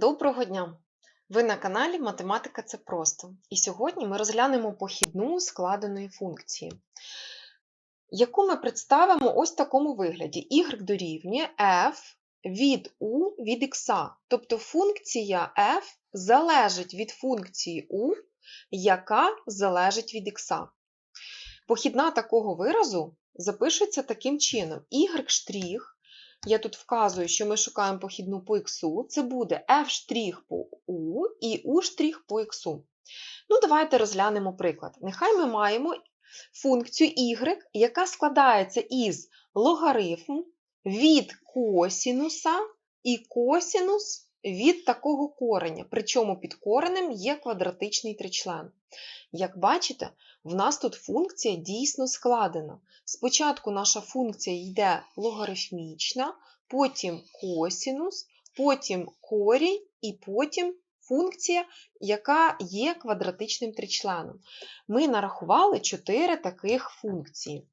Доброго дня! Ви на каналі Математика це просто. І сьогодні ми розглянемо похідну складеної функції, яку ми представимо ось в такому вигляді: y дорівнює f від u від x. Тобто функція f залежить від функції u, яка залежить від x. Похідна такого виразу запишеться таким чином: y' я тут вказую, що ми шукаємо похідну по х, це буде f' по u і u' по х. Ну, давайте розглянемо приклад. Нехай ми маємо функцію y, яка складається із логарифм від косінуса і косінус від такого кореня. Причому під коренем є квадратичний тричлен. Як бачите, в нас тут функція дійсно складена. Спочатку наша функція йде логарифмічна, потім косінус, потім корінь і потім функція, яка є квадратичним тричленом. Ми нарахували 4 таких функції.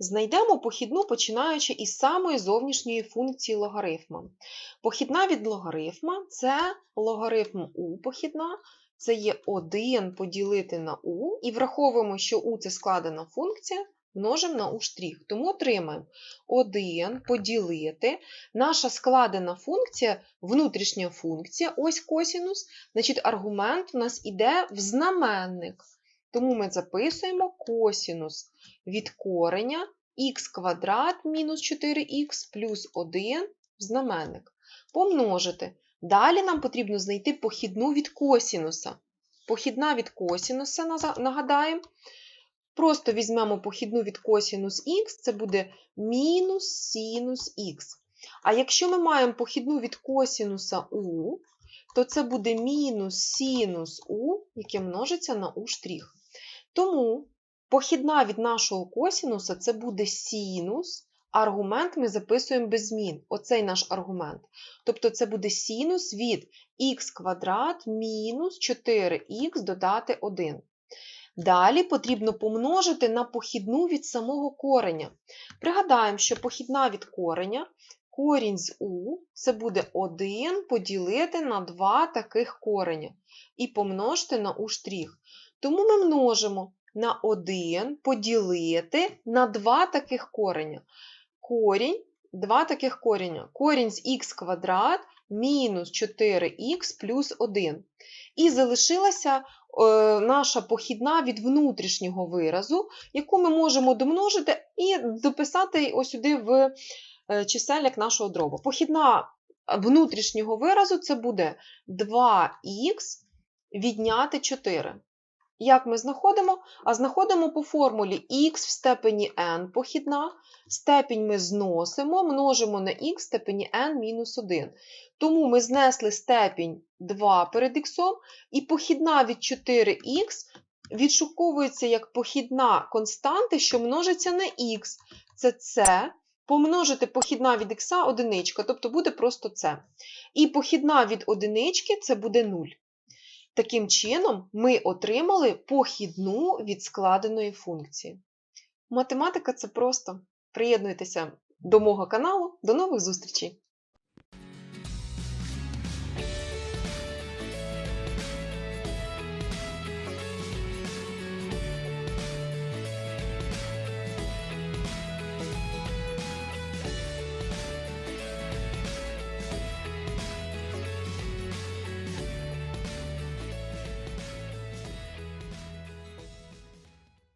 Знайдемо похідну, починаючи із самої зовнішньої функції логарифма. Похідна від логарифма це логарифм u похідна, це є 1 поділити на u, і враховуємо, що u це складена функція, множимо на u'. Тому отримаємо 1 поділити. Наша складена функція, внутрішня функція, ось косінус, значить аргумент у нас іде в знаменник. Тому ми записуємо косінус від кореня х квадрат мінус 4х плюс 1 в знаменник. Помножити. Далі нам потрібно знайти похідну від косінуса. Похідна від косінуса, нагадаємо, просто візьмемо похідну від косінус х, це буде мінус синус х. А якщо ми маємо похідну від косінуса u, то це буде мінус синус u, яке множиться на у u'. Тому похідна від нашого косінуса це буде синус, аргумент ми записуємо без змін. Оцей наш аргумент. Тобто це буде синус від х квадрат мінус 4х додати 1. Далі потрібно помножити на похідну від самого кореня. Пригадаємо, що похідна від кореня, корінь з u, це буде 1 поділити на 2 таких кореня. І помножити на u'. Тому ми множимо на 1 поділити на 2 таких кореня. Корінь, 2 таких кореня. Корінь з х квадрат мінус 4х плюс 1. І залишилася е, наша похідна від внутрішнього виразу, яку ми можемо домножити і дописати ось сюди в чисельник нашого дроба. Похідна внутрішнього виразу це буде 2х відняти 4. Як ми знаходимо? А знаходимо по формулі х в степені n похідна, степінь ми зносимо, множимо на х в степені n мінус 1. Тому ми знесли степінь 2 перед х, і похідна від 4х відшуковується як похідна константи, що множиться на х. Це це. Помножити похідна від х одиничка, тобто буде просто це. І похідна від одинички це буде 0. Таким чином, ми отримали похідну від складеної функції. Математика це просто. Приєднуйтеся до мого каналу. До нових зустрічей!